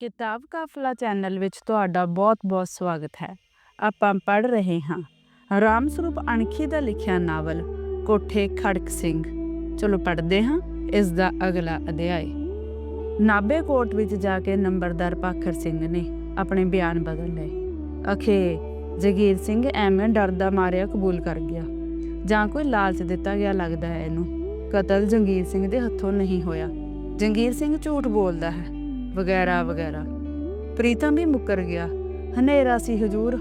ਕਿਤਾਬ ਕਾਫਲਾ ਚੈਨਲ ਵਿੱਚ ਤੁਹਾਡਾ ਬਹੁਤ-ਬਹੁਤ ਸਵਾਗਤ ਹੈ ਆਪਾਂ ਪੜ੍ਹ ਰਹੇ ਹਾਂ ਰਾਮ ਸਰੂਪ ਅਣਖੀ ਦਾ ਲਿਖਿਆ ਨਾਵਲ ਕੋਠੇ ਖੜਕ ਸਿੰਘ ਚਲੋ ਪੜ੍ਹਦੇ ਹਾਂ ਇਸ ਦਾ ਅਗਲਾ ਅਧਿਆਇ ਨਾਬੇ ਕੋਟ ਵਿੱਚ ਜਾ ਕੇ ਨੰਬਰਦਾਰ ਪਾਖਰ ਸਿੰਘ ਨੇ ਆਪਣੇ ਬਿਆਨ ਬਦਲ ਲਏ ਅਖੇ ਜਗੀਰ ਸਿੰਘ ਐਵੇਂ ਡਰਦਾ ਮਾਰਿਆ ਕਬੂਲ ਕਰ ਗਿਆ ਜਾਂ ਕੋਈ ਲਾਲਚ ਦਿੱਤਾ ਗਿਆ ਲੱਗਦਾ ਹੈ ਇਹਨੂੰ ਕਤਲ ਜੰਗੀਰ ਸਿੰਘ ਦੇ ਹੱਥੋਂ ਨਹੀਂ ਹੋਇਆ ਜੰਗੀਰ ਸਿੰਘ ਝੂਠ ਬੋਲਦਾ ਹੈ ਵਗੈਰਾ ਵਗੈਰਾ। ਪ੍ਰੀਤਮ ਵੀ ਮੁੱਕਰ ਗਿਆ। ਹਨੇਰਾ ਸੀ, ਹਜੂਰ।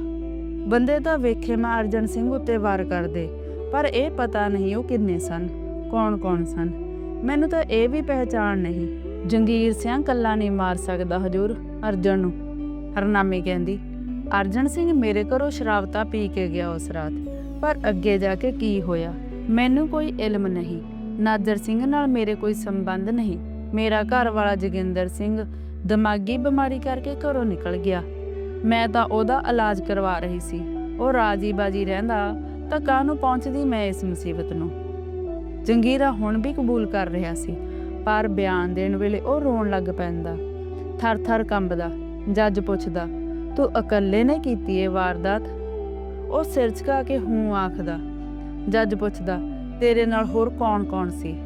ਬੰਦੇ ਤਾਂ ਵੇਖੇ ਮੈਂ ਅਰਜਨ ਸਿੰਘ ਉੱਤੇ ਵਾਰ ਕਰਦੇ, ਪਰ ਇਹ ਪਤਾ ਨਹੀਂ ਉਹ ਕਿੰਨੇ ਸਨ, ਕੌਣ-ਕੌਣ ਸਨ। ਮੈਨੂੰ ਤਾਂ ਇਹ ਵੀ ਪਹਿਚਾਣ ਨਹੀਂ, ਜੰਗੀਰ ਸਿੰਘ ਕੱਲਾ ਨਹੀਂ ਮਾਰ ਸਕਦਾ ਹਜੂਰ, ਅਰਜਨ ਨੂੰ। ਹਰਨਾਮੀ ਕਹਿੰਦੀ, ਅਰਜਨ ਸਿੰਘ ਮੇਰੇ ਘਰੋਂ ਸ਼ਰਾਬ ਤਾਂ ਪੀ ਕੇ ਗਿਆ ਉਸ ਰਾਤ, ਪਰ ਅੱਗੇ ਜਾ ਕੇ ਕੀ ਹੋਇਆ? ਮੈਨੂੰ ਕੋਈ ਇਲਮ ਨਹੀਂ, ਨਾਜਰ ਸਿੰਘ ਨਾਲ ਮੇਰੇ ਕੋਈ ਸੰਬੰਧ ਨਹੀਂ। ਮੇਰਾ ਘਰ ਵਾਲਾ ਜੋਗਿੰਦਰ ਸਿੰਘ ਦਿਮਾਗੀ ਬਿਮਾਰੀ ਕਰਕੇ ਘਰੋਂ ਨਿਕਲ ਗਿਆ। ਮੈਂ ਤਾਂ ਉਹਦਾ ਇਲਾਜ ਕਰਵਾ ਰਹੀ ਸੀ। ਉਹ ਰਾਜੀ ਬਾਜੀ ਰਹਿੰਦਾ ਤਾਂ ਕਾਹਨੂੰ ਪਹੁੰਚਦੀ ਮੈਂ ਇਸ ਮੁਸੀਬਤ ਨੂੰ। ਜੰਗੀਰਾ ਹੁਣ ਵੀ ਕਬੂਲ ਕਰ ਰਿਹਾ ਸੀ, ਪਰ ਬਿਆਨ ਦੇਣ ਵੇਲੇ ਉਹ ਰੋਣ ਲੱਗ ਪੈਂਦਾ। ਥਰ-ਥਰ ਕੰਬਦਾ, ਜੱਜ ਪੁੱਛਦਾ, ਤੂੰ ਇਕੱਲੇ ਨੇ ਕੀਤੀ ਇਹ ਵਾਰਦਾਤ? ਉਹ ਸਿਰ ਝੁਕਾ ਕੇ ਹੂੰ ਆਖਦਾ। ਜੱਜ ਪੁੱਛਦਾ, ਤੇਰੇ ਨਾਲ ਹੋਰ ਕੌਣ-ਕੌਣ ਸੀ?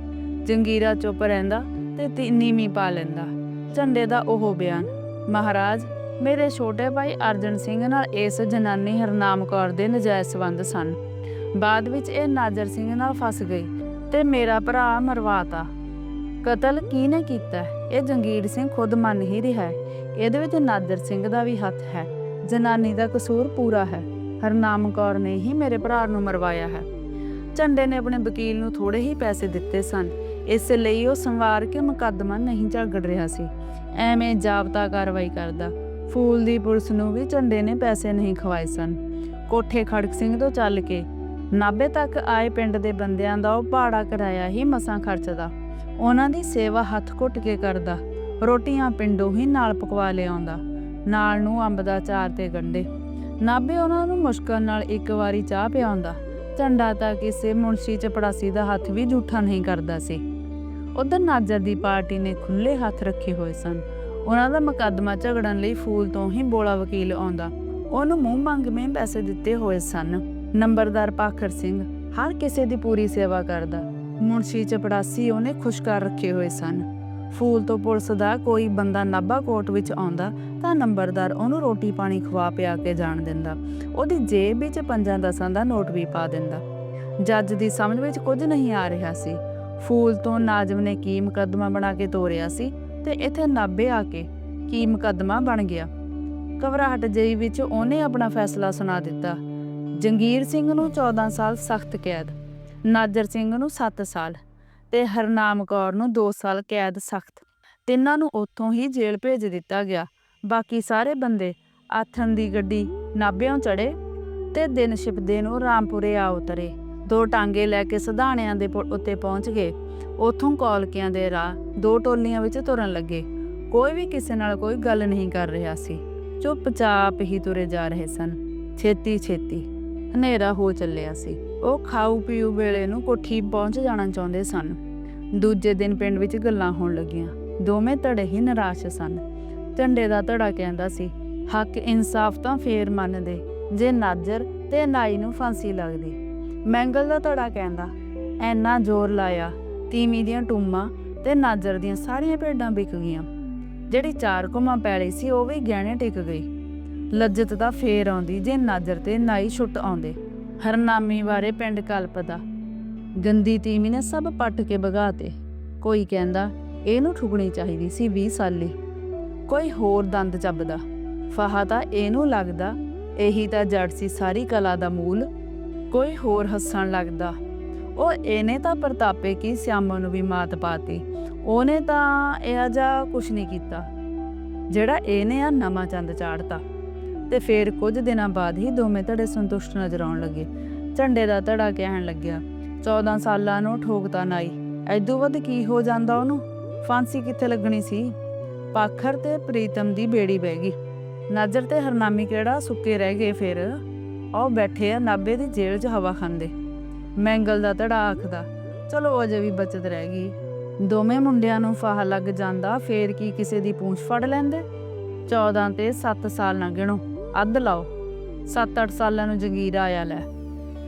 ਜੰਗੀਰਾ ਚੁੱਪ ਰਹਿੰਦਾ ਤੇ ਤੀ- ਨੀਵੀਂ ਪਾ ਲੈਂਦਾ। ਝੰਡੇ ਦਾ ਉਹ ਬਿਆਨ, ਮਹਾਰਾਜ, ਮੇਰੇ ਛੋਟੇ ਭਾਈ ਅਰਜਨ ਸਿੰਘ ਨਾਲ ਇਸ ਜਨਾਨੀ ਹਰਨਾਮ ਕੌਰ ਦੇ ਨਜਾਇਜ਼ ਸੰਬੰਧ ਸਨ। ਬਾਅਦ ਵਿੱਚ ਇਹ ਨਾਜਰ ਸਿੰਘ ਨਾਲ ਫਸ ਗਈ ਤੇ ਮੇਰਾ ਭਰਾ ਮਰਵਾਤਾ। ਕਤਲ ਕਿਹਨੇ ਕੀਤਾ? ਇਹ ਜੰਗੀਰ ਸਿੰਘ ਖੁਦ ਮੰਨ ਹੀ ਰਿਹਾ ਹੈ। ਇਹਦੇ ਵਿੱਚ ਨਾਜਰ ਸਿੰਘ ਦਾ ਵੀ ਹੱਥ ਹੈ। ਜਨਾਨੀ ਦਾ ਕਸੂਰ ਪੂਰਾ ਹੈ। ਹਰਨਾਮ ਕੌਰ ਨੇ ਹੀ ਮੇਰੇ ਭਰਾ ਨੂੰ ਮਰਵਾਇਆ ਹੈ। ਝੰਡੇ ਨੇ ਆਪਣੇ ਵਕੀਲ ਨੂੰ ਥੋੜੇ ਹੀ ਪੈਸੇ ਦਿੱਤੇ ਸਨ। ਇਸ ਲਈ ਉਹ ਸੰਵਾਰ ਕੇ ਮੁਕੱਦਮਾ ਨਹੀਂ ਝਗੜ ਰਿਹਾ ਸੀ। ਐਵੇਂ ਜਾਬਤਾ ਕਾਰਵਾਈ ਕਰਦਾ, ਫੂਲ ਦੀ ਪੁਲਿਸ ਨੂੰ ਵੀ ਝੰਡੇ ਨੇ ਪੈਸੇ ਨਹੀਂ ਖਵਾਏ ਸਨ। ਕੋਠੇ ਖੜਕ ਸਿੰਘ ਤੋਂ ਚੱਲ ਕੇ ਨਾਬੇ ਤੱਕ ਆਏ ਪਿੰਡ ਦੇ ਬੰਦਿਆਂ ਦਾ ਉਹ ਭਾੜਾ ਕਰਾਇਆ ਹੀ ਮਸਾਂ ਖਰਚਦਾ। ਉਹਨਾਂ ਦੀ ਸੇਵਾ ਹੱਥ ਘੁੱਟ ਕੇ ਕਰਦਾ, ਰੋਟੀਆਂ ਪਿੰਡੋਂ ਹੀ ਨਾਲ ਪਕਵਾ ਲਿਆਉਂਦਾ, ਨਾਲ ਨੂੰ ਅੰਬ ਦਾ ਚਾਰ ਤੇ ਗੰਡੇ ਨਾਬੇ ਉਹਨਾਂ ਨੂੰ ਮੁਸ਼ਕਲ ਨਾਲ ਇੱਕ ਵਾਰੀ ਚਾਹ ਪਿਆਉਂਦਾ, ਝੰਡਾ ਤਾਂ ਕਿਸੇ ਮੁਨਸ਼ੀ ਚਪੜਾਸੀ ਦਾ ਹੱਥ ਵੀ ਝੂਠਾ ਨਹੀਂ ਕਰਦਾ ਸੀ। ਉਧਰ ਨਾਜਰ ਦੀ ਪਾਰਟੀ ਨੇ ਖੁੱਲੇ ਹੱਥ ਰੱਖੇ ਹੋਏ ਸਨ। ਉਹਨਾਂ ਦਾ ਮੁਕੱਦਮਾ ਝਗੜਨ ਲਈ ਫੂਲ ਤੋਂ ਹੀ ਬੋਲਾ ਵਕੀਲ ਆਉਂਦਾ। ਉਹਨੂੰ ਮੂੰਹ ਮੰਗਵੇਂ ਪੈਸੇ ਦਿੱਤੇ ਹੋਏ ਸਨ। ਨੰਬਰਦਾਰ ਪਾਖਰ ਸਿੰਘ ਹਰ ਕਿਸੇ ਦੀ ਪੂਰੀ ਸੇਵਾ ਕਰਦਾ। ਮੁਨਸ਼ੀ ਚਪੜਾਸੀ ਉਹਨੇ ਖੁਸ਼ ਰੱਖੇ ਹੋਏ ਸਨ। ਫੂਲ ਤੋਂ ਪੁਲਿਸ ਦਾ ਕੋਈ ਬੰਦਾ ਨਾਭਾ ਕੋਟ ਵਿੱਚ ਆਉਂਦਾ ਤਾਂ ਨੰਬਰਦਾਰ ਉਹਨੂੰ ਰੋਟੀ ਪਾਣੀ ਖਵਾ ਪਿਆ ਕੇ ਜਾਣ ਦਿੰਦਾ। ਉਹਦੀ ਜੇਬ ਵਿੱਚ ਪੰਜਾਂ ਦਸਾਂ ਦਾ ਨੋਟ ਵੀ ਪਾ ਦਿੰਦਾ। ਜੱਜ ਦੀ ਸਮਝ ਵਿੱਚ ਕੁਝ ਨਹੀਂ ਆ ਰਿਹਾ ਸੀ। ਫੂਲ ਤੋਂ ਨਾਜ਼ਮ ਨੇ ਕੀ ਮੁਕੱਦਮਾ ਬਣਾ ਕੇ ਤੋਰਿਆ ਸੀ ਤੇ ਇੱਥੇ ਨਾਬੇ ਆ ਕੇ ਕੀ ਮੁਕੱਦਮਾ ਬਣ ਗਿਆ। ਘਬਰਾਹਟ ਜਈ ਵਿੱਚ ਉਹਨੇ ਆਪਣਾ ਫੈਸਲਾ ਸੁਣਾ ਦਿੱਤਾ। ਜੰਗੀਰ ਸਿੰਘ ਨੂੰ 14 ਸਾਲ ਸਖਤ ਕੈਦ, ਨਾਜਰ ਸਿੰਘ ਨੂੰ 7 ਸਾਲ ਤੇ ਹਰਨਾਮ ਕੌਰ ਨੂੰ 2 ਸਾਲ ਕੈਦ ਸਖਤ। ਤਿੰਨਾਂ ਨੂੰ ਉੱਥੋਂ ਹੀ ਜੇਲ੍ਹ ਭੇਜ ਦਿੱਤਾ ਗਿਆ। ਬਾਕੀ ਸਾਰੇ ਬੰਦੇ ਆਥਣ ਦੀ ਗੱਡੀ ਨਾਬਿਓਂ ਚੜੇ ਤੇ ਦਿਨ ਛਿਪਦੇ ਨੂੰ ਰਾਮਪੁਰੇ ਆ ਉਤਰੇ। ਦੋ ਟਾਂਗੇ ਲੈ ਕੇ ਸਧਾਣਿਆਂ ਦੇ ਉੱਤੇ ਪਹੁੰਚ ਗਏ। ਉਥੋਂ ਕੌਲਕਿਆਂ ਦੇ ਰਾਹ ਦੋ ਟੋਲੀਆਂ ਵਿੱਚ ਤੁਰਨ ਲੱਗੇ। ਕੋਈ ਵੀ ਕਿਸੇ ਨਾਲ ਕੋਈ ਗੱਲ ਨਹੀਂ ਕਰ ਰਿਹਾ ਸੀ। ਚੁੱਪਚਾਪ ਹੀ ਤੁਰੇ ਜਾ ਰਹੇ ਸਨ। ਛੇਤੀ ਛੇਤੀ ਹਨੇਰਾ ਹੋ ਚੱਲਿਆ ਸੀ। ਉਹ ਖਾਊ ਪੀਊ ਵੇਲੇ ਨੂੰ ਕੋਠੀ ਪਹੁੰਚ ਜਾਣਾ ਚਾਹੁੰਦੇ ਸਨ। ਦੂਜੇ ਦਿਨ ਪਿੰਡ ਵਿੱਚ ਗੱਲਾਂ ਹੋਣ ਲੱਗੀਆਂ। ਦੋਵੇਂ ਧੜੇ ਹੀ ਨਿਰਾਸ਼ ਸਨ। ਝੰਡੇ ਦਾ ਧੜਾ ਕਹਿੰਦਾ ਸੀ, ਹੱਕ ਇਨਸਾਫ ਤਾਂ ਫੇਰ ਮੰਨਦੇ, ਜੇ ਨਾਜਰ ਤੇ ਨਾਈ ਨੂੰ ਫਾਂਸੀ ਲੱਗਦੀ। ਮੈਂਗਲ ਦਾ ਧੜਾ ਕਹਿੰਦਾ, ਐਨਾ ਜ਼ੋਰ ਲਾਇਆ, ਤੀਵੀਂ ਦੀਆਂ ਟੂਮਾਂ ਤੇ ਨਾਜਰ ਦੀਆਂ ਸਾਰੀਆਂ ਭੇਡਾਂ ਵਿਕ ਗਈਆਂ। ਜਿਹੜੀ ਚਾਰ ਕੁਮਾਂ ਪੈਲੀ ਸੀ, ਉਹ ਵੀ ਗਹਿਣੇ ਟਿਕ ਗਈ। ਲੱਜਤ ਦਾ ਫੇਰ ਆਉਂਦੀ ਜੇ ਨਾਜਰ ਤੇ ਨਾਈ ਛੁੱਟ ਆਉਂਦੇ। ਹਰਨਾਮੀ ਬਾਰੇ ਪਿੰਡ ਕਲਪਦਾ ਗੰਦੀ ਤੀਮੀ ਨੇ ਸਭ ਪੱਟ ਕੇ ਭਗਾਤੇ ਕੋਈ ਕਹਿੰਦਾ, ਇਹਨੂੰ ਠੁਕਣੀ ਚਾਹੀਦੀ ਸੀ 20 ਸਾਲੀ। ਕੋਈ ਹੋਰ ਦੰਦ ਚੱਬਦਾ। ਫਾਹਾ ਤਾਂ ਇਹਨੂੰ ਲੱਗਦਾ, ਇਹੀ ਤਾਂ ਜੜ ਸੀ ਸਾਰੀ ਕਲਾ ਦਾ ਮੂਲ। ਕੋਈ ਹੋਰ ਹੱਸਣ ਲੱਗਦਾ। ਉਹ ਇਹਨੇ ਤਾਂ ਪ੍ਰਤਾਪੇ ਕੀ ਸਿਆਮਾ ਨੂੰ ਵੀ ਮਾਤ ਪਾਤੀ। ਉਹਨੇ ਤਾਂ ਇਹ ਜਾ ਕੁਛ ਨਹੀਂ ਕੀਤਾ, ਜਿਹੜਾ ਇਹਨੇ ਆ ਨਵਾਂ ਚੰਦ ਚਾੜਤਾ ਤੇ ਫਿਰ ਕੁਝ ਦਿਨਾਂ ਬਾਅਦ ਹੀ ਦੋਵੇਂ ਧੜੇ ਸੰਤੁਸ਼ਟ ਨਜ਼ਰ ਆਉਣ ਲੱਗੇ। ਝੰਡੇ ਦਾ ਧੜਾ ਕਹਿਣ ਲੱਗਿਆ 14 ਸਾਲਾਂ ਨੂੰ ਠੋਕਤਾ ਨਾਈ, ਐਦੂ ਵੱਧ ਕੀ ਹੋ ਜਾਂਦਾ ਉਹਨੂੰ? ਫਾਂਸੀ ਕਿੱਥੇ ਲੱਗਣੀ ਸੀ? ਪਾਖਰ ਤੇ ਪ੍ਰੀਤਮ ਦੀ ਬੇੜੀ ਬਹਿ ਗਈ। ਨਾਜਰ ਤੇ ਹਰਨਾਮੀ ਕਿਹੜਾ ਸੁੱਕੇ ਰਹਿ ਗਏ ਫਿਰ? ਉਹ ਬੈਠੇ ਆ ਨਾਬੇ ਦੀ ਜੇਲ੍ਹ 'ਚ ਹਵਾ ਖਾਂਦੇ। ਮੈਂਗਲ ਦਾ ਧੜਾ ਆਖਦਾ, ਚਲੋ ਅਜੇ ਵੀ ਬਚਤ ਰਹਿ ਗਈ। ਦੋਵੇਂ ਮੁੰਡਿਆਂ ਨੂੰ ਫਾਹ ਲੱਗ ਜਾਂਦਾ, ਫੇਰ ਕੀ ਕਿਸੇ ਦੀ ਪੂੰਛ ਫੜ ਲੈਂਦੇ? 14 ਤੇ 7 ਸਾਲ ਨਾ ਗਿਣੋ, ਅੱਧ ਲਾਓ। 7-8 ਸਾਲਾਂ ਨੂੰ ਜਗੀਰ ਆਇਆ ਲੈ।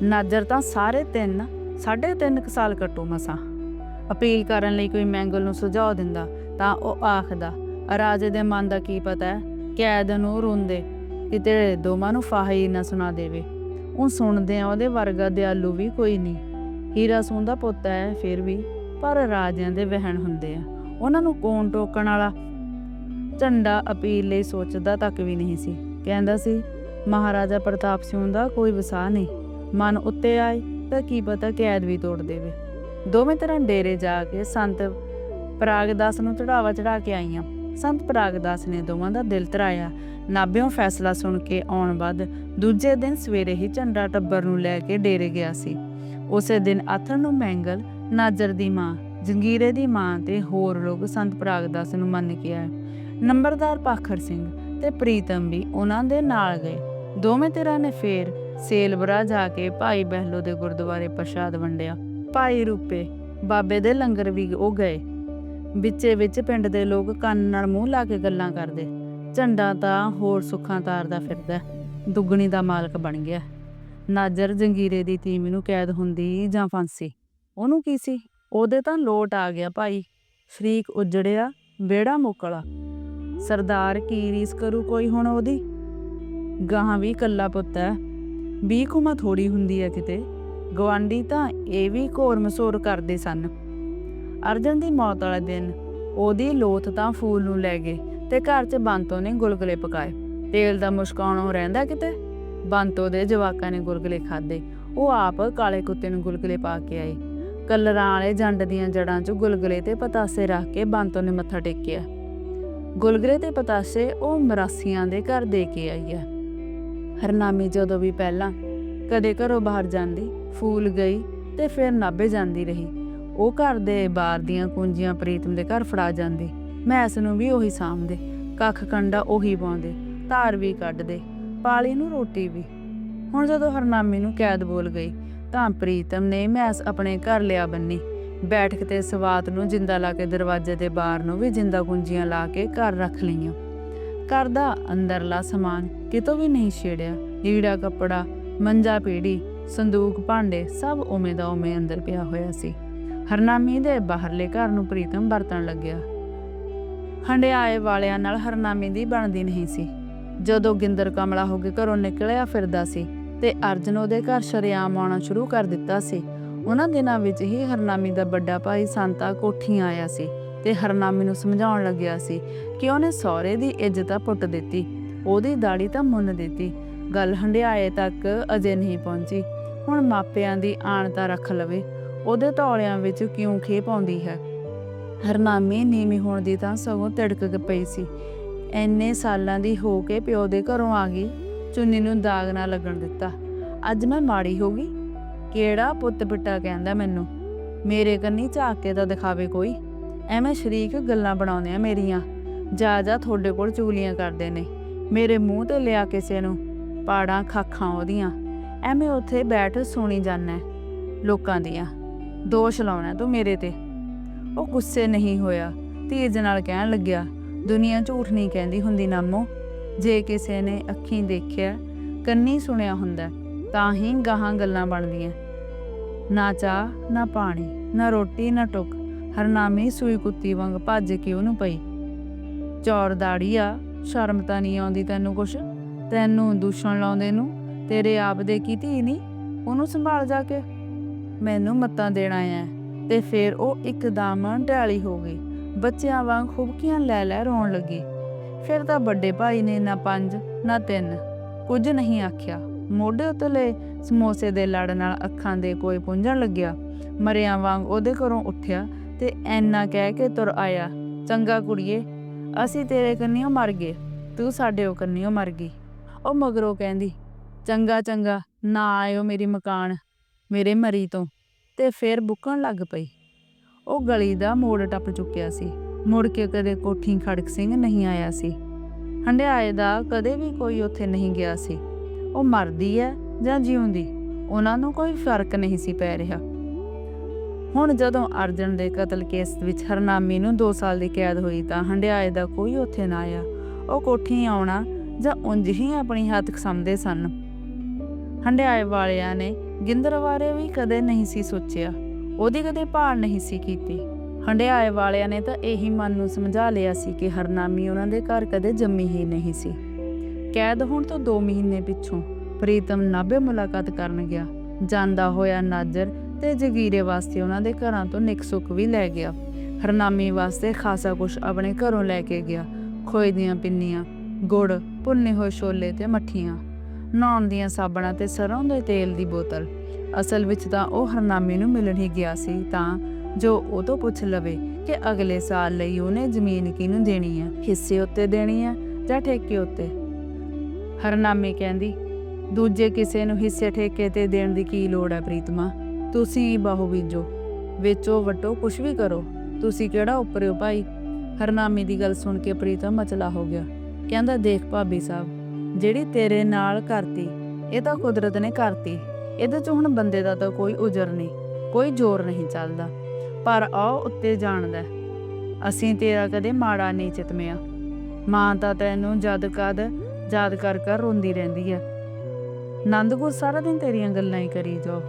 ਨਾਜਰ ਤਾਂ ਸਾਰੇ ਤਿੰਨ, ਸਾਢੇ ਤਿੰਨ ਕੁ ਸਾਲ ਕੱਟੂ ਮਸਾਂ। ਅਪੀਲ ਕਰਨ ਲਈ ਕੋਈ ਮੈਂਗਲ ਨੂੰ ਸੁਝਾਅ ਦਿੰਦਾ, ਤਾਂ ਉਹ ਆਖਦਾ, ਰਾਜੇ ਦੇ ਮਨ ਦਾ ਕੀ ਪਤਾ ਹੈ? ਕੈਦ ਨੂੰ ਰੋਂਦੇ। ਕਿਤੇ ਦੋਵਾਂ ਨੂੰ ਫਾਹੀ ਨਾ ਸੁਣਾ ਦੇਵੇ। ਉਹ ਸੁਣਦੇ ਆ ਉਹਦੇ ਵਰਗਾ ਦਿਆਲੂ ਵੀ ਕੋਈ ਨਹੀਂ। ਹੀਰਾ ਸੋਨ ਦਾ ਪੁੱਤ ਹੈ ਫਿਰ ਵੀ, ਪਰ ਰਾਜਿਆਂ ਦੇ ਵਹਿਣ ਹੁੰਦੇ ਆ। ਉਹਨਾਂ ਨੂੰ ਕੌਣ ਟੋਕਣ ਵਾਲਾ? ਝੰਡਾ ਅਪੀਲ ਲਈ ਸੋਚਦਾ ਤੱਕ ਵੀ ਨਹੀਂ ਸੀ। ਕਹਿੰਦਾ ਸੀ, ਮਹਾਰਾਜਾ ਪ੍ਰਤਾਪ ਸਿੰਘ ਦਾ ਕੋਈ ਵਸਾ ਨਹੀਂ। ਮਨ ਉੱਤੇ ਆਏ ਤਾਂ ਕੀ ਪਤਾ ਕੈਦ ਵੀ ਤੋੜ ਦੇਵੇ। ਦੋਵੇਂ ਤਰ੍ਹਾਂ ਡੇਰੇ ਜਾ ਕੇ ਸੰਤ ਪ੍ਰਾਗਦਾਸ ਨੂੰ ਚੜਾਵਾ ਚੜਾ ਕੇ ਆਈਆਂ। ਸੰਤ ਪ੍ਰਾਗਦਾਸ ਨੇ ਦੋਵਾਂ ਦਾ ਦਿਲ ਧਰਾਇਆ ਨਾਭਿਓਂ ਫੈਸਲਾ ਸੁਣ ਕੇ ਆਉਣ ਬਾਅਦ ਦੂਜੇ ਦਿਨ ਸਵੇਰੇ ਹੀ ਝੰਡਾ ਟੱਬਰ ਨੂੰ ਲੈ ਕੇ ਡੇਰੇ ਗਿਆ ਸੀ। ਉਸੇ ਦਿਨ ਆਥਣ ਨੂੰ ਮੈਂਗਲ, ਨਾਜਰ ਦੀ ਮਾਂ, ਜੰਗੀਰੇ ਦੀ ਮਾਂ ਤੇ ਹੋਰ ਲੋਕ ਸੰਤ ਪ੍ਰਾਗਦਾਸ ਨੂੰ ਮੰਨ ਕੇ ਆਏ। ਨੰਬਰਦਾਰ ਪਾਖਰ ਸਿੰਘ ਤੇ ਪ੍ਰੀਤਮ ਵੀ ਉਹਨਾਂ ਦੇ ਨਾਲ ਗਏ। ਦੋਵੇਂ ਧਿਰਾਂ ਨੇ ਫੇਰ ਸੇਲਬਰਾ ਜਾ ਕੇ ਭਾਈ ਬਹਿਲੋ ਦੇ ਗੁਰਦੁਆਰੇ ਪ੍ਰਸ਼ਾਦ ਵੰਡਿਆ। ਭਾਈ ਰੂਪੇ, ਬਾਬੇ ਦੇ ਲੰਗਰ ਵੀ ਉਹ ਗਏ। ਵਿੱਚੇ ਵਿੱਚ ਪਿੰਡ ਦੇ ਲੋਕ ਕੰਨ ਨਾਲ ਮੂੰਹ ਲਾ ਕੇ ਗੱਲਾਂ ਕਰਦੇ। ਝੰਡਾ ਤਾਂ ਹੋਰ ਸੁੱਖਾਂ ਤਾਰਦਾ ਫਿਰਦਾ। ਦੁੱਗਣੀ ਦਾ ਮਾਲਕ ਬਣ ਗਿਆ। ਨਾਜਰ ਜੰਗੀਰੇ ਦੀ ਤੀਮੀ ਨੂੰ ਕੈਦ ਹੁੰਦੀ ਜਾਂ ਫਾਂਸੀ। ਉਹਨੂੰ ਕੀ ਸੀ? ਉਹਦੇ ਤਾਂ ਲੋਟ ਆ ਗਿਆ ਭਾਈ। ਸ਼ਰੀਕ ਉਜੜਿਆ ਬੇੜਾ ਮੁਕਲਾ। ਸਰਦਾਰ ਕੀ ਰੀਸ ਕਰੂ ਕੋਈ ਹੁਣ ਉਹਦੀ? ਗਾਹਾਂ ਵੀ ਕੱਲਾ ਪੁੱਤ ਹੈ। ਵੀ ਕੁਮਾ ਥੋੜੀ ਹੁੰਦੀ ਹੈ ਕਿਤੇ। ਗਵਾਂਡੀ ਤਾਂ ਇਹ ਵੀ ਘੋਰ ਮਸੋਰ ਕਰਦੇ ਸਨ। ਅਰਜਨ ਦੀ ਮੌਤ ਵਾਲੇ ਦਿਨ ਉਹਦੀ ਲੋਥ ਤਾਂ ਫੂਲ ਨੂੰ ਲੈ ਗਏ ਤੇ ਘਰ 'ਚ ਬੰਤੋ ਨੇ ਗੁਲਗੁਲੇ ਪਕਾਏ। ਤੇਲ ਦਾ ਮੁਸ਼ਕਾਉਣੋਂ ਰਹਿੰਦਾ ਕਿਤੇ? ਬੰਤੋ ਦੇ ਜਵਾਕਾਂ ਨੇ ਗੁਲਗੁਲੇ ਖਾਦੇ ਉਹ ਆਪ ਕਾਲੇ ਕੁੱਤੇ ਨੂੰ ਗੁਲਗਲੇ ਪਾ ਕੇ ਆਏ। ਕਲਰਾਂ ਵਾਲੇ ਜੰਡ ਦੀਆਂ ਜੜਾਂ 'ਚ ਗੁਲਗਲੇ ਤੇ ਪਤਾਸੇ ਰੱਖ ਕੇ ਬੰਤੋ ਨੇ ਮੱਥਾ ਟੇਕਿਆ। ਗੁਲਗਲੇ ਤੇ ਪਤਾਸੇ ਉਹ ਮਰਾਸੀਆਂ ਦੇ ਘਰ ਦੇ ਕੇ ਆਈ ਆ। ਹਰਨਾਮੀ ਜਦੋਂ ਵੀ ਪਹਿਲਾਂ ਕਦੇ ਘਰੋਂ ਬਾਹਰ ਜਾਂਦੀ, ਫੂਲ ਗਈ ਤੇ ਫਿਰ ਨਾਭੇ ਜਾਂਦੀ ਰਹੀ। ਉਹ ਘਰ ਦੇ ਬਾਹਰ ਦੀਆਂ ਕੁੰਜੀਆਂ ਪ੍ਰੀਤਮ ਦੇ ਘਰ ਫੜਾ ਜਾਂਦੀ। ਮੈਸ ਨੂੰ ਵੀ ਉਹੀ ਸਾਂਭਦੇ। ਕੱਖ ਕੰਡਾ ਉਹੀ ਪਾਉਂਦੇ। ਧਾਰ ਵੀ ਕੱਢਦੇ। ਪਾਲੀ ਨੂੰ ਰੋਟੀ ਵੀ। ਹੁਣ ਜਦੋਂ ਹਰਨਾਮੀ ਨੂੰ ਕੈਦ ਬੋਲ ਗਈ, ਤਾਂ ਪ੍ਰੀਤਮ ਨੇ ਮੈਸ ਆਪਣੇ ਘਰ ਲਿਆ ਬੰਨੀ। ਬੈਠਕ ਤੇ ਸਵਾਤ ਨੂੰ ਜਿੰਦਾ ਲਾ ਕੇ ਦਰਵਾਜ਼ੇ ਦੇ ਬਾਹਰ ਨੂੰ ਵੀ ਜਿੰਦਾ ਕੁੰਜੀਆਂ ਲਾ ਕੇ ਘਰ ਰੱਖ ਲਈਆਂ। ਘਰ ਦਾ ਅੰਦਰਲਾ ਸਮਾਨ ਕਿਤੋਂ ਵੀ ਨਹੀਂ ਛੇੜਿਆ। ਲੀੜਾ ਕੱਪੜਾ, ਮੰਜਾ ਪੀੜੀ, ਸੰਦੂਕ ਭਾਂਡੇ ਸਭ ਉਵੇਂ ਦਾ ਉਵੇਂ ਅੰਦਰ ਪਿਆ ਹੋਇਆ ਸੀ। ਹਰਨਾਮੀ ਦੇ ਬਾਹਰਲੇ ਘਰ ਨੂੰ ਪ੍ਰੀਤਮ ਵਰਤਣ ਲੱਗਿਆ। ਹੰਡਿਆਏ ਵਾਲਿਆਂ ਨਾਲ ਹਰਨਾਮੀ ਦੀ ਬਣਦੀ ਨਹੀਂ ਸੀ। ਜਦੋਂ ਗਿੰਦਰ ਕਮਲਾ ਹੋ ਕੇ ਘਰੋਂ ਨਿਕਲਿਆ ਫਿਰਦਾ ਸੀ ਤੇ ਅਰਜਨ ਉਹਦੇ ਘਰ ਸ਼ਰਿਆਮ ਆਉਣਾ ਸ਼ੁਰੂ ਕਰ ਦਿੱਤਾ ਸੀ। ਉਹਨਾਂ ਦਿਨਾਂ ਵਿੱਚ ਹੀ ਹਰਨਾਮੀ ਦਾ ਵੱਡਾ ਭਾਈ ਸੰਤਾ ਕੋਠੀਆਂ ਆਇਆ ਸੀ ਤੇ ਹਰਨਾਮੀ ਨੂੰ ਸਮਝਾਉਣ ਲੱਗਿਆ ਸੀ ਕਿ ਉਹਨੇ ਸਹੁਰੇ ਦੀ ਇੱਜ਼ਤ ਪੁੱਟ ਦਿੱਤੀ, ਉਹਦੀ ਦਾੜੀ ਤਾਂ ਮੁੰਨ ਦਿੱਤੀ। ਗੱਲ ਹੰਡਿਆਏ ਤੱਕ ਅਜੇ ਨਹੀਂ ਪਹੁੰਚੀ। ਹੁਣ ਮਾਪਿਆਂ ਦੀ ਆਣ ਤਾਂ ਰੱਖ ਲਵੇ। ਉਹਦੇ ਤੌਲਿਆਂ ਵਿੱਚ ਕਿਉਂ ਖੇ ਪਾਉਂਦੀ ਹੈ? ਹਰਨਾਮੀ ਨੀਵੀਂ ਹੋਣ ਦੀ ਤਾਂ ਸਗੋਂ ਤਿੜਕ ਪਈ ਸੀ। ਐਨੇ ਸਾਲਾਂ ਦੀ ਹੋ ਕੇ ਪਿਓ ਦੇ ਘਰੋਂ ਆ ਗਈ, ਚੁੰਨੀ ਨੂੰ ਦਾਗ ਨਾ ਲੱਗਣ ਦਿੱਤਾ। ਅੱਜ ਮੈਂ ਮਾੜੀ ਹੋ ਗਈ? ਕਿਹੜਾ ਪੁੱਤ ਪਿੱਟਾ ਕਹਿੰਦਾ ਮੈਨੂੰ? ਮੇਰੇ ਕੰਨੀ ਝਾਕ ਕੇ ਤਾਂ ਦਿਖਾਵੇ ਕੋਈ। ਐਵੇਂ ਸ਼ਰੀਕ ਗੱਲਾਂ ਬਣਾਉਂਦੇ ਆ ਮੇਰੀਆਂ। ਜਾ ਜਾ ਤੁਹਾਡੇ ਕੋਲ ਚੂਲੀਆਂ ਕਰਦੇ ਨੇ। ਮੇਰੇ ਮੂੰਹ ਤੇ ਲਿਆ ਕਿਸੇ ਨੂੰ। ਪਾੜਾਂ ਖਾਖਾਂ ਉਹਦੀਆਂ। ਐਵੇਂ ਉੱਥੇ ਬੈਠ ਸੁਣੀ ਜਾਂਦਾ ਲੋਕਾਂ ਦੀਆਂ। ਦੋਸ਼ ਲਾਉਣਾ ਤੂੰ ਮੇਰੇ ਤੇ। ਉਹ ਗੁੱਸੇ ਨਹੀਂ ਹੋਇਆ। ਤੇਜ਼ ਨਾਲ ਕਹਿਣ ਲੱਗਿਆ, ਦੁਨੀਆ ਝੂਠ ਨਹੀਂ ਕਹਿੰਦੀ ਹੁੰਦੀ ਨਾਮੋ। ਜੇ ਕਿਸੇ ਨੇ ਅੱਖੀਂ ਦੇਖਿਆ, ਕੰਨੀ ਸੁਣਿਆ ਹੁੰਦਾ, ਤਾਂ ਹੀ ਗਾਹਾਂ ਗੱਲਾਂ ਬਣਦੀਆਂ। ਨਾ ਚਾਹ, ਨਾ ਪਾਣੀ, ਨਾ ਰੋਟੀ, ਨਾ ਟੁੱਕ। ਹਰਨਾਮੀ ਸੂਈ ਕੁੱਤੀ ਵਾਂਗ ਭੱਜ ਕੇ ਉਹਨੂੰ ਪਈ। ਚੌਰ ਦਾੜੀ ਆ ਸ਼ਰਮ ਤਾਂ ਨਹੀਂ ਆਉਂਦੀ ਤੈਨੂੰ ਕੁਛ? ਤੈਨੂੰ ਦੂਸ਼ਣ ਲਾਉਂਦੇ ਨੂੰ? ਤੇਰੇ ਆਪ ਦੇ ਕੀ ਧੀ ਨਹੀਂ ਉਹਨੂੰ ਸੰਭਾਲ ਜਾ ਕੇ। ਮੈਨੂੰ ਮੱਤਾਂ ਦੇਣਾ ਐ ਤੇ ਫਿਰ ਉਹ ਇੱਕਦਮ ਢਾਲੀ ਹੋ ਗਈ। ਬੱਚਿਆਂ ਵਾਂਗ ਖੁਬਕੀਆਂ ਲੈ ਲੈ ਰੋਣ ਲੱਗੀ। ਫਿਰ ਤਾਂ ਵੱਡੇ ਭਾਈ ਨੇ ਨਾ ਪੰਜ, ਨਾ ਤਿੰਨ, ਕੁਝ ਨਹੀਂ ਆਖਿਆ। ਮੋਢੇ ਉਤਲੇ ਸਮੋਸੇ ਦੇ ਲੜ ਨਾਲ ਅੱਖਾਂ ਦੇ ਕੋਈ ਪੁੰਝਣ ਲੱਗਿਆ। ਮਰਿਆਂ ਵਾਂਗ ਉਹਦੇ ਘਰੋਂ ਉੱਠਿਆ ਤੇ ਐਨਾ ਕਹਿ ਕੇ ਤੁਰ ਆਇਆ, ਚੰਗਾ ਕੁੜੀਏ, ਅਸੀਂ ਤੇਰੇ ਕੰਨਿਓ ਮਰ ਗਏ, ਤੂੰ ਸਾਡੇ ਉਹ ਕੰਨਿਓ ਮਰ ਗਈ। ਉਹ ਮਗਰੋਂ ਕਹਿੰਦੀ, ਚੰਗਾ ਚੰਗਾ, ਨਾ ਆਇਓ ਮੇਰੀ ਮਕਾਨ। ਮੇਰੇ ਮਰੀ ਤੋਂ, ਤੇ ਫੇਰ ਬੁੱਕਣ ਲੱਗ ਪਈ। ਉਹ ਗਲੀ ਦਾ ਮੋੜ ਟੱਪ ਚੁੱਕਿਆ ਸੀ। ਮੁੜ ਕੇ ਕਦੇ ਕੋਠੀ ਖੜਕ ਸਿੰਘ ਨਹੀਂ ਆਇਆ ਸੀ। ਹੰਡਿਆਏ ਦਾ ਕਦੇ ਵੀ ਕੋਈ ਉੱਥੇ ਨਹੀਂ ਗਿਆ ਸੀ। ਉਹ ਮਰਦੀ ਹੈ ਜਾਂ ਜਿਉਂਦੀ, ਉਹਨਾਂ ਨੂੰ ਕੋਈ ਫ਼ਰਕ ਨਹੀਂ ਸੀ ਪੈ ਰਿਹਾ। ਹੁਣ ਜਦੋਂ ਅਰਜਨ ਦੇ ਕਤਲ ਕੇਸ ਵਿੱਚ ਹਰਨਾਮੀ ਨੂੰ 2 ਸਾਲ ਦੀ ਕੈਦ ਹੋਈ ਤਾਂ ਹੰਡਿਆਏ ਦਾ ਕੋਈ ਉੱਥੇ ਨਾ ਆਇਆ। ਉਹ ਕੋਠੀ ਆਉਣਾ ਜਾਂ ਉਂਝ ਹੀ ਆਪਣੀ ਹੱਥ ਖਸਮਦੇ ਸਨ। ਹੰਡਿਆਏ ਵਾਲਿਆਂ ਨੇ ਗਿੰਦਰ ਬਾਰੇ ਵੀ ਕਦੇ ਨਹੀਂ ਸੀ ਸੋਚਿਆ, ਉਹਦੀ ਕਦੇ ਭਾਲ ਨਹੀਂ ਸੀ ਕੀਤੀ। ਹੰਡਿਆਏ ਵਾਲਿਆਂ ਨੇ ਤਾਂ ਇਹੀ ਮਨ ਨੂੰ ਸਮਝਾ ਲਿਆ ਸੀ ਕਿ ਹਰਨਾਮੀ ਉਹਨਾਂ ਦੇ ਘਰ ਕਦੇ ਜੰਮੀ ਹੀ ਨਹੀਂ ਸੀ। ਕੈਦ ਹੋਣ ਤੋਂ 2 ਮਹੀਨੇ ਪਿੱਛੋਂ ਪ੍ਰੀਤਮ ਨਾਭੇ ਮੁਲਾਕਾਤ ਕਰਨ ਗਿਆ। ਜਾਂਦਾ ਹੋਇਆ ਨਾਜਰ ਤੇ ਜਗੀਰੇ ਵਾਸਤੇ ਉਹਨਾਂ ਦੇ ਘਰਾਂ ਤੋਂ ਨਿਕ ਸੁੱਕ ਵੀ ਲੈ ਗਿਆ। ਹਰਨਾਮੀ ਵਾਸਤੇ ਖਾਸਾ ਕੁਝ ਆਪਣੇ ਘਰੋਂ ਲੈ ਕੇ ਗਿਆ। ਖੋਏ ਦੀਆਂ ਪਿੰਨੀਆਂ, ਗੁੜ, ਭੁੰਨੇ ਹੋਏ ਛੋਲੇ ਤੇ ਮੱਠੀਆਂ। ਨਹਾਉਣ ਦੀਆਂ ਸਾਬਣਾਂ ਤੇ ਸਰੋਂ ਦੇ ਤੇਲ ਦੀ ਬੋਤਲ। ਅਸਲ ਵਿੱਚ ਤਾਂ ਉਹ ਹਰਨਾਮੀ ਨੂੰ ਮਿਲਣ ਹੀ ਗਿਆ ਸੀ, ਤਾਂ ਜੋ ਉਹ ਤੋਂ ਪੁੱਛ ਲਵੇ ਕਿ ਅਗਲੇ ਸਾਲ ਲਈ ਉਹਨੇ ਜ਼ਮੀਨ ਕਿਹਨੂੰ ਦੇਣੀ ਹੈ ਹਿੱਸੇ ਉੱਤੇ ਦੇਣੀ ਹੈ ਜਾਂ ਠੇਕੇ ਉੱਤੇ? ਹਰਨਾਮੀ ਕਹਿੰਦੀ, ਦੂਜੇ ਕਿਸੇ ਨੂੰ ਹਿੱਸੇ ਠੇਕੇ ਤੇ ਦੇਣ ਦੀ ਕੀ ਲੋੜ ਹੈ ਪ੍ਰੀਤਮਾ? ਤੁਸੀਂ ਹੀ ਬਾਹੂ ਬੀਜੋ। ਵੇਚੋ ਵਟੋ ਕੁਛ ਵੀ ਕਰੋ। ਤੁਸੀਂ ਕਿਹੜਾ ਉੱਪਰਿਓ ਭਾਈ? ਹਰਨਾਮੀ ਦੀ ਗੱਲ ਸੁਣ ਕੇ ਪ੍ਰੀਤਮ ਮਚਲਾ ਹੋ ਗਿਆ। ਕਹਿੰਦਾ, ਦੇਖ ਭਾਬੀ ਸਾਹਿਬ ਜਿਹੜੀ ਤੇਰੇ ਨਾਲ ਕਰਤੀ, ਇਹ ਤਾਂ ਕੁਦਰਤ ਨੇ ਕਰਤੀ। ਇਹਦੇ ਚ ਹੁਣ ਬੰਦੇ ਦਾ ਤਾਂ ਕੋਈ ਉਜਰ ਨਹੀਂ, ਕੋਈ ਜ਼ੋਰ ਨਹੀਂ ਚੱਲਦਾ। ਪਰ ਆਓ ਉੱਤੇ ਜਾਣਦਾ ਅਸੀਂ ਤੇਰਾ ਕਦੇ ਮਾੜਾ ਨਹੀਂ ਚਿਤਮਿਆ। ਮਾਂ ਤਾਂ ਤੈਨੂੰ ਜਦ ਕਦ ਯਾਦ ਕਰ ਕਰ ਰੋਂਦੀ ਰਹਿੰਦੀ ਆ ਨੰਦਗੁਰ ਸਾਰਾ ਦਿਨ ਤੇਰੀਆਂ ਗੱਲਾਂ ਹੀ ਕਰੀ ਜਾਓ।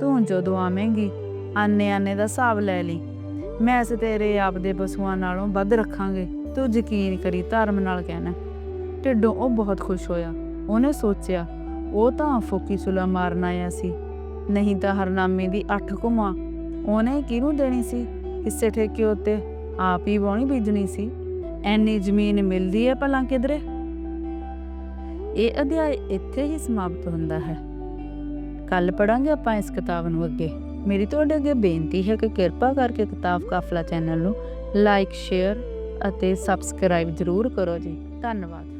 ਤੂੰ ਜਦੋਂ ਆਵੇਂਗੀ, ਆਨੇ ਆਨੇ ਦਾ ਹਿਸਾਬ ਲੈ ਲਈ। ਮੈਂ ਇਸ ਤੇਰੇ ਆਪ ਦੇ ਪਸ਼ੂਆਂ ਨਾਲੋਂ ਵੱਧ ਰੱਖਾਂਗੇ। ਤੂੰ ਯਕੀਨ ਕਰੀ ਧਰਮ ਨਾਲ ਕਹਿਣਾ। ਢਿੱਡੋਂ ਉਹ ਬਹੁਤ ਖੁਸ਼ ਹੋਇਆ। ਉਹਨੇ ਸੋਚਿਆ, ਉਹ ਤਾਂ ਫੋਕੀ ਸੁਲਾ ਮਾਰਨ ਆਇਆ ਸੀ। ਨਹੀਂ ਤਾਂ ਹਰਨਾਮੇ ਦੀ ਅੱਠ ਘੁਮਾ। ਉਹਨੇ ਕਿਹਨੂੰ ਦੇਣੀ ਸੀ? ਹਿੱਸੇ ਠੇਕੇ ਉੱਤੇ ਆਪ ਹੀ ਵਾਹਣੀ ਬੀਜਣੀ ਸੀ। ਐਨੀ ਜ਼ਮੀਨ ਮਿਲਦੀ ਹੈ ਭਲਾ ਕਿਧਰੇ? ਇਹ ਅਧਿਆਇ ਇੱਥੇ ਹੀ ਸਮਾਪਤ ਹੁੰਦਾ ਹੈ। ਕੱਲ ਪੜਾਂਗੇ ਆਪਾਂ ਇਸ ਕਿਤਾਬ ਨੂੰ ਅੱਗੇ। ਮੇਰੀ ਤੁਹਾਡੇ ਅੱਗੇ ਬੇਨਤੀ ਹੈ ਕਿ ਕਿਰਪਾ ਕਰਕੇ ਕਿਤਾਬ ਕਾਫਲਾ ਚੈਨਲ ਨੂੰ ਲਾਈਕ, ਸ਼ੇਅਰ ਅਤੇ ਸਬਸਕ੍ਰਾਈਬ ਜ਼ਰੂਰ ਕਰੋ ਜੀ। ਧੰਨਵਾਦ।